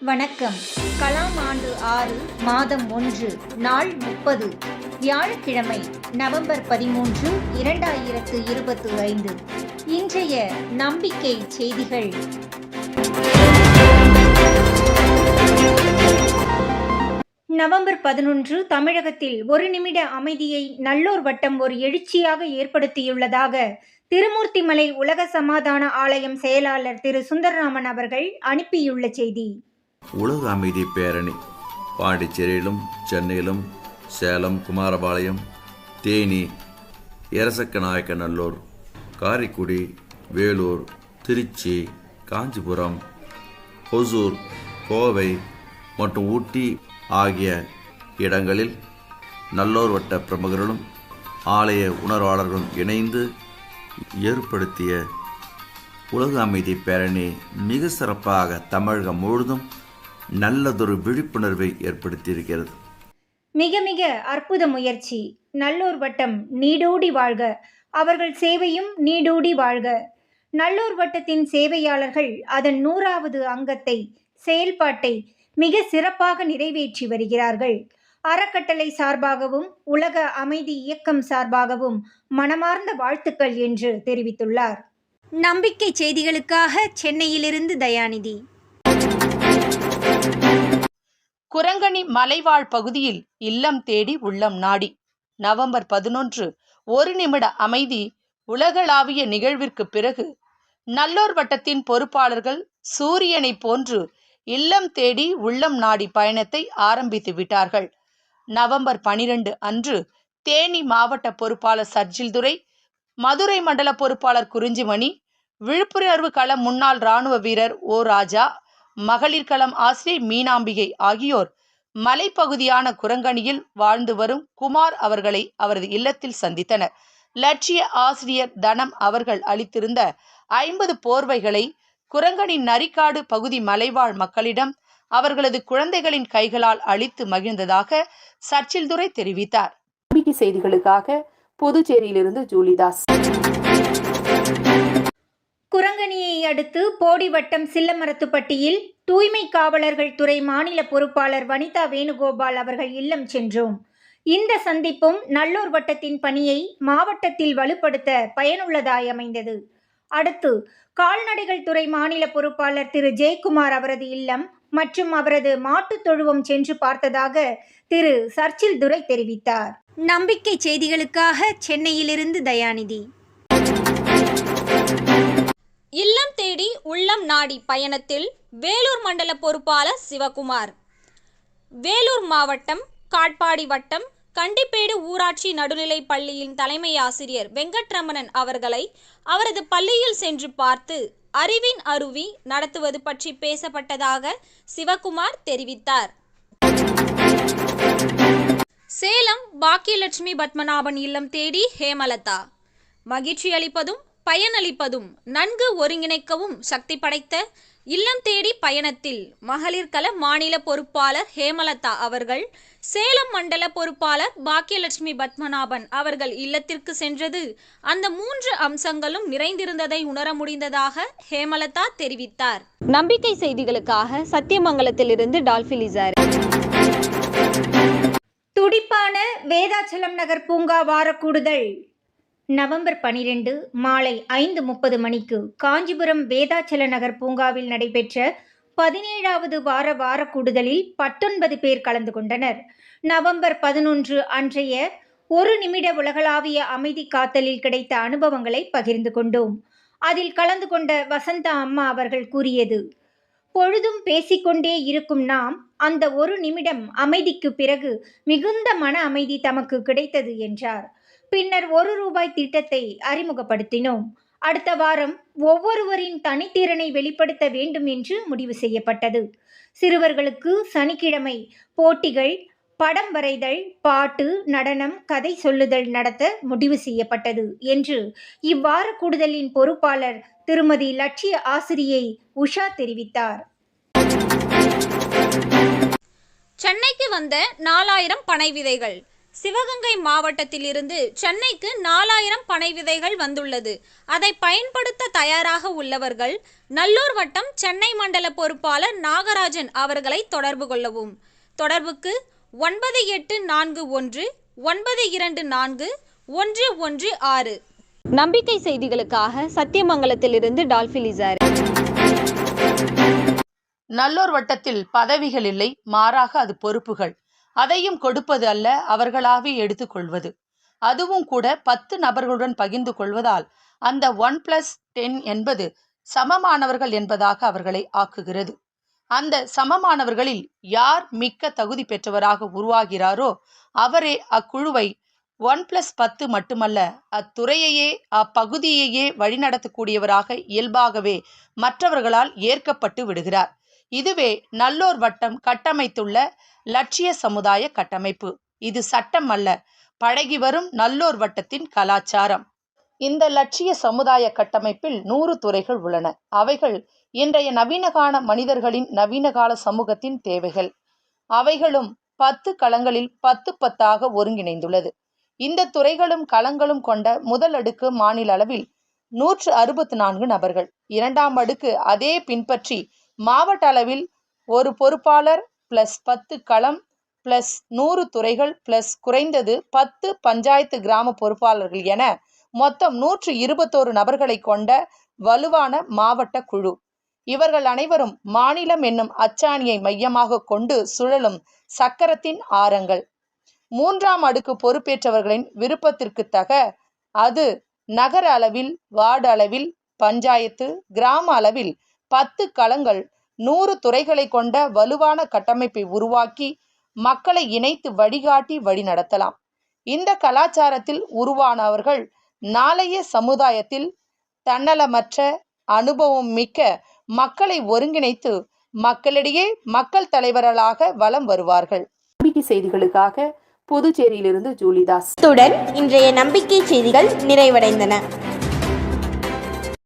வணக்கம். கலாம் ஆண்டு ஆறு மாதம் ஒன்று நாள் முப்பது. வியாழக்கிழமை நவம்பர் பதிமூன்று இரண்டாயிரத்து இருபத்து ஐந்து. இன்றைய நம்பிக்கை செய்திகள். நவம்பர் பதினொன்று தமிழகத்தில் ஒரு நிமிட அமைதியை நல்லோர் வட்டம் ஒரு எழுச்சியாக ஏற்படுத்தியுள்ளதாக திருமூர்த்திமலை உலக சமாதான ஆலயம் செயலாளர் திரு சுந்தரராமன் அவர்கள் அனுப்பியுள்ள செய்தி. உலக அமைதி பேரணி. பாண்டிச்சேரியிலும் சென்னையிலும் சேலம் குமாரபாளையம் தேனி எரசக்கநாயக்கநல்லூர் காரைக்குடி வேலூர் திருச்சி காஞ்சிபுரம் ஒசூர் கோவை மற்றும் ஊட்டி ஆகிய இடங்களில் நல்லோர் வட்ட பிரமுகர்களும் ஆலய உணர்வாளர்களும் இணைந்து ஏற்படுத்திய உலக அமைதி பேரணி மிக சிறப்பாக தமிழகம் முழுதும் நல்லதொரு விழிப்புணர்வை ஏற்படுத்தியிருக்கிறது. மிக மிக அற்புத முயற்சி. நல்லோர் வட்டம் நீடூடி வாழ்க. அவர்கள் சேவையும் நீடூடி வாழ்க. நல்லோர் வட்டத்தின் சேவையாளர்கள் அதன் நூறாவது அங்கத்தை செயல்பாட்டை மிக சிறப்பாக நிறைவேற்றி வருகிறார்கள். அறக்கட்டளை சார்பாகவும் உலக அமைதி இயக்கம் சார்பாகவும் மனமார்ந்த வாழ்த்துக்கள் என்று தெரிவித்துள்ளார். நம்பிக்கை செய்திகளுக்காக சென்னையிலிருந்து தயாநிதி. குரங்கணி மலைவாழ் பகுதியில் இல்லம் தேடி உள்ளம் நாடி. நவம்பர் பதினொன்று ஒரு நிமிட அமைதி உலகளாவிய நிகழ்விற்கு பிறகு நல்லோர் வட்டத்தின் பொறுப்பாளர்கள் சூரியனை போன்று இல்லம் தேடி உள்ளம் நாடி பயணத்தை ஆரம்பித்து விட்டார்கள். நவம்பர் பனிரெண்டு அன்று தேனி மாவட்ட பொறுப்பாளர் சர்ஜில் துரை மதுரை மண்டல பொறுப்பாளர் குறிஞ்சிமணி விழுப்புணர்வு கள முன்னாள் இராணுவ வீரர் ஓ ராஜா மகளிர் களம் ஆசிரியை மீனாம்பிகை ஆகியோர் மலைப்பகுதியான குரங்கணியில் வாழ்ந்து வரும் குமார் அவர்களை அவரது இல்லத்தில் சந்தித்தனர். லட்சிய ஆசிரியர் தனம் அவர்கள் அளித்திருந்த ஐம்பது போர்வைகளை குரங்கணி நரிக்காடு பகுதி மலைவாழ் மக்களிடம் அவர்களது குழந்தைகளின் கைகளால் அளித்து மகிழ்ந்ததாக சர்ச்சில்துரை தெரிவித்தார். செய்திகளுக்காக புதுச்சேரியிலிருந்து ஜூலிதாஸ். குரங்கணியை அடுத்து போடிவட்டம் சில்லமரத்துப்பட்டியில் தூய்மை காவலர்கள் துறை மாநில பொறுப்பாளர் வனிதா வேணுகோபால் அவர்கள் இல்லம் சென்றோம். இந்த சந்திப்பும் நல்லூர் வட்டத்தின் பணியை மாவட்டத்தில் வலுப்படுத்த பயனுள்ளதாய் அமைந்தது. அடுத்து கால்நடைகள் துறை மாநில பொறுப்பாளர் திரு. ஜெயக்குமார் அவரது இல்லம் மற்றும் அவரது மாட்டுத் தொழுவம் சென்று பார்த்ததாக திரு. சர்ச்சில் துரை தெரிவித்தார். நம்பிக்கை செய்திகளுக்காக சென்னையிலிருந்து தயாநிதி. நாடி பயணத்தில் வேலூர் மண்டல பொறுப்பாளர் சிவகுமார். வேலூர் மாவட்டம் காட்பாடி வட்டம் கண்டிப்பேடு ஊராட்சி நடுநிலைப் பள்ளியின் தலைமை ஆசிரியர் வெங்கட்ரமணன் அவர்களை அவரது பள்ளியில் சென்று பார்த்து அறிவின் அருவி நடத்துவது பற்றி பேசப்பட்டதாக சிவகுமார் தெரிவித்தார். சேலம் பாக்கியலட்சுமி பத்மநாபன் இல்லம் தேடி ஹேமலதா. மகிழ்ச்சி அளிப்பதும் பயனளிப்பதும் நன்கு ஒருங்கிணைக்கவும் சக்தி படைத்த இல்லம் தேடி பயணத்தில் மகளிர் கள மாநில பொறுப்பாளர் ஹேமலதா அவர்கள் சேலம் மண்டல பொறுப்பாளர் பாக்கியலட்சுமி பத்மநாபன் அவர்கள் இல்லத்திற்கு சென்றது. அந்த மூன்று அம்சங்களும் நிறைந்திருந்ததை உணர முடிந்ததாக ஹேமலதா தெரிவித்தார். நம்பிக்கை செய்திகளுக்காக சத்தியமங்கலத்திலிருந்து டால்பிலிசார் துடிப்பான வேதாச்சலம் நகர் பூங்கா வாரக்கூடுதல். நவம்பர் பனிரெண்டு மாலை ஐந்து முப்பது மணிக்கு காஞ்சிபுரம் வேதாச்சல நகர் பூங்காவில் நடைபெற்ற பதினேழாவது வார வார கூடுதலில் பத்தொன்பது பேர் கலந்து கொண்டனர். நவம்பர் பதினொன்று அன்றைய ஒரு நிமிட உலகளாவிய அமைதி காத்தலில் கிடைத்த அனுபவங்களை பகிர்ந்து கொண்டோம். அதில் கலந்து கொண்ட வசந்தா அம்மா அவர்கள் கூறியது பொழுதும் பேசிக்கொண்டே இருக்கும் நாம் அந்த ஒரு நிமிடம் அமைதிக்கு பிறகு மிகுந்த மன அமைதி தமக்கு கிடைத்தது என்றார். பின்னர் ஒரு ரூபாய் திட்டத்தை அறிமுகப்படுத்தினோம். அடுத்த வாரம் ஒவ்வொருவரின் தனித்திறனை வெளிப்படுத்த வேண்டும் என்று முடிவு செய்யப்பட்டது. சிறுவர்களுக்கு சனிக்கிழமை போட்டிகள் படம் வரைதல் பாட்டு நடனம் கதை சொல்லுதல் நடத்த முடிவு செய்யப்பட்டது என்று இவ்வார கூடுதலின் பொறுப்பாளர் திருமதி லட்சிய ஆசிரியை உஷா தெரிவித்தார். சென்னைக்கு வந்த நாலாயிரம் பனை விதைகள். சிவகங்கை மாவட்டத்தில் இருந்து சென்னைக்கு நாலாயிரம் பனை விதைகள் வந்துள்ளது. அதை பயன்படுத்த தயாராக உள்ளவர்கள் நல்லூர் வட்டம் சென்னை மண்டல பொறுப்பாளர் நாகராஜன் அவர்களை தொடர்பு கொள்ளவும். தொடர்புக்கு ஒன்பது எட்டு நான்கு ஒன்று ஒன்பது இரண்டு நான்கு ஒன்று ஒன்று ஆறு. நம்பிக்கை செய்திகளுக்காக சத்தியமங்கலத்திலிருந்து டால்பிலிசார் நல்லோர் வட்டத்தில் பதவிகள் இல்லை மாறாக அது பொறுப்புகள். அதையும் கொடுப்பது அல்ல அவர்களாகவே எடுத்துக்கொள்வது. அதுவும் கூட பத்து நபர்களுடன் பகிர்ந்து கொள்வதால் அந்த ஒன் பிளஸ் டென் என்பது சமமானவர்கள் என்பதாக அவர்களை ஆக்குகிறது. அந்த சமமானவர்களில் யார் மிக்க தகுதி பெற்றவராக உருவாகிறாரோ அவரே அக்குழுவை ஒன் பிளஸ் பத்து மட்டுமல்ல அத்துறையையே அப்பகுதியையே வழிநடத்தக்கூடியவராக இயல்பாகவே மற்றவர்களால் ஏற்கப்பட்டு விடுகிறார். இதுவே நல்லோர் வட்டம் கட்டமைத்துள்ள லட்சிய சமுதாய கட்டமைப்பு. இது சட்டம் அல்ல பழகி வரும் நல்லோர் வட்டத்தின் கலாச்சாரம். இந்த லட்சிய சமுதாய கட்டமைப்பில் நூறு துறைகள் உள்ளன. அவைகள் இன்றைய நவீனகால மனிதர்களின் நவீனகால சமூகத்தின் தேவைகள். அவைகளும் பத்து களங்களில் பத்து பத்தாக ஒருங்கிணைந்துள்ளது. இந்த துறைகளும் களங்களும் கொண்ட முதல் அடுக்கு மாநில அளவில் நூற்று அறுபத்து நான்கு நபர்கள். இரண்டாம் அடுக்கு அதே பின்பற்றி மாவட்ட அளவில் ஒரு பொறுப்பாளர் ப்ளஸ் பத்து களம் ப்ளஸ் நூறு துறைகள் ப்ளஸ் குறைந்தது பத்து பஞ்சாயத்து கிராம பொறுப்பாளர்கள் என மொத்தம் நூற்று இருபத்தோரு நபர்களை கொண்ட வலுவான மாவட்ட குழு. இவர்கள் அனைவரும் மாநிலம் என்னும் அச்சாணியை மையமாக கொண்டு சுழலும் சக்கரத்தின் ஆரங்கள். மூன்றாம் அடுக்கு பொறுப்பேற்றவர்களின் விருப்பத்திற்கு தக அது நகர அளவில் வார்டு அளவில் பஞ்சாயத்து கிராம அளவில் பத்து களங்கள் நூறு துறைகளை கொண்ட வலுவான கட்டமைப்பை உருவாக்கி மக்களை இணைத்து வழிகாட்டி வழிநடத்தலாம் இந்த கலாச்சாரத்தில் உருவானவர்கள் நாளைய சமுதாயத்தில் தன்னலமற்ற அனுபவம் மிக்க மக்களை ஒருங்கிணைத்து மக்களிடையே மக்கள் தலைவர்களாக வலம் வருவார்கள். நம்பிக்கை செய்திகளுக்காக புதுச்சேரியிலிருந்து ஜூலிதாஸ். இத்துடன் இன்றைய நம்பிக்கை செய்திகள் நிறைவடைந்தன.